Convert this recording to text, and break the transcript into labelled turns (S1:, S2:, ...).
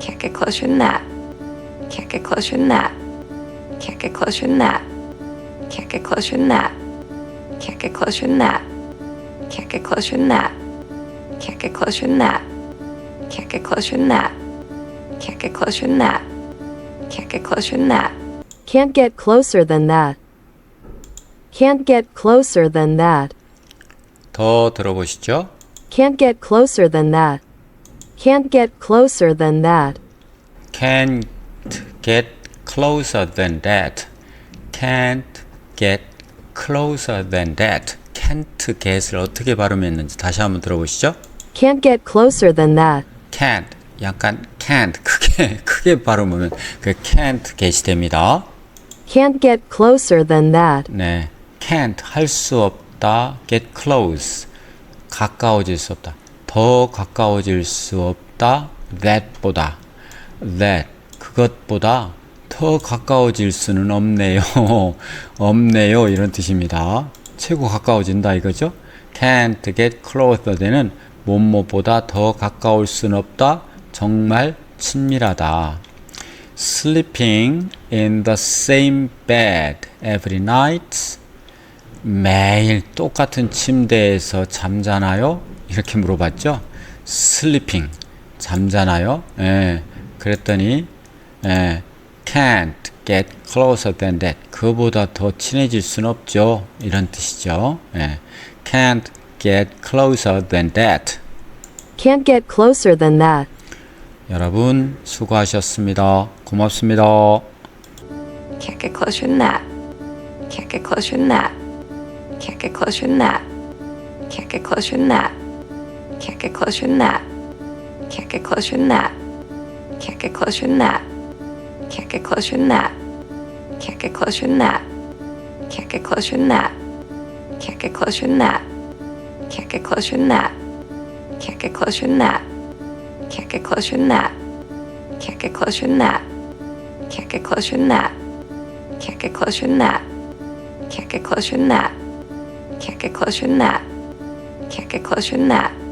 S1: Can't get closer than that. Can't get closer than that. Can't get closer than that. Can't get closer than that. Can't get closer than that. Can't get closer than that. Can't get closer than that. Can't get closer than that. Can't get closer than that. Can't get closer than that.
S2: Can't get closer than that. Can't get closer than that.
S3: 더 들어보시죠.
S2: Can't get closer than that. Can't get closer than that.
S3: Can't get closer than that. Can't get closer than that. Can't get을 어떻게 발음했는지 다시 한번 들어보시죠.
S2: Can't get closer than that.
S3: Can't 약간 can't 크게 크게 발음하면 그 can't get이 됩니다.
S2: Can't get closer than that.
S3: 네, can't 할 수 없다. get close 가까워질 수 없다. 더 가까워질 수 없다. that보다 that 그것보다 더 가까워질 수는 없네요. 없네요. 이런 뜻입니다. 최고 가까워진다 이거죠. can't get closer 되는 뭐뭐보다 더 가까울 수는 없다. 정말 친밀하다. sleeping in the same bed every night. 매일 똑같은 침대에서 잠자나요? 이렇게 물어봤죠. sleeping 잠자나요? 예. 그랬더니 예. can't get closer than that. 그보다 더 친해질 순 없죠. 이런 뜻이죠. 예. can't get closer than that.
S2: Can't get closer than that.
S3: 여러분 수고하셨습니다. 고맙습니다.
S1: Can't get closer than that. Can't get closer than that. Can't get closer than that. Can't get closer than that. Can't get closer than that. Can't get closer than that. Can't get closer than that. Can't get closer than that. Can't get closer than that. Can't get closer than that. Can't get closer than that. Can't get closer than that. Can't get closer than that. Can't get closer than that. Can't get closer than that. Can't get closer than that. Can't get closer than that. Can't get closer than that. Can't get closer than that. Can't get closer than that.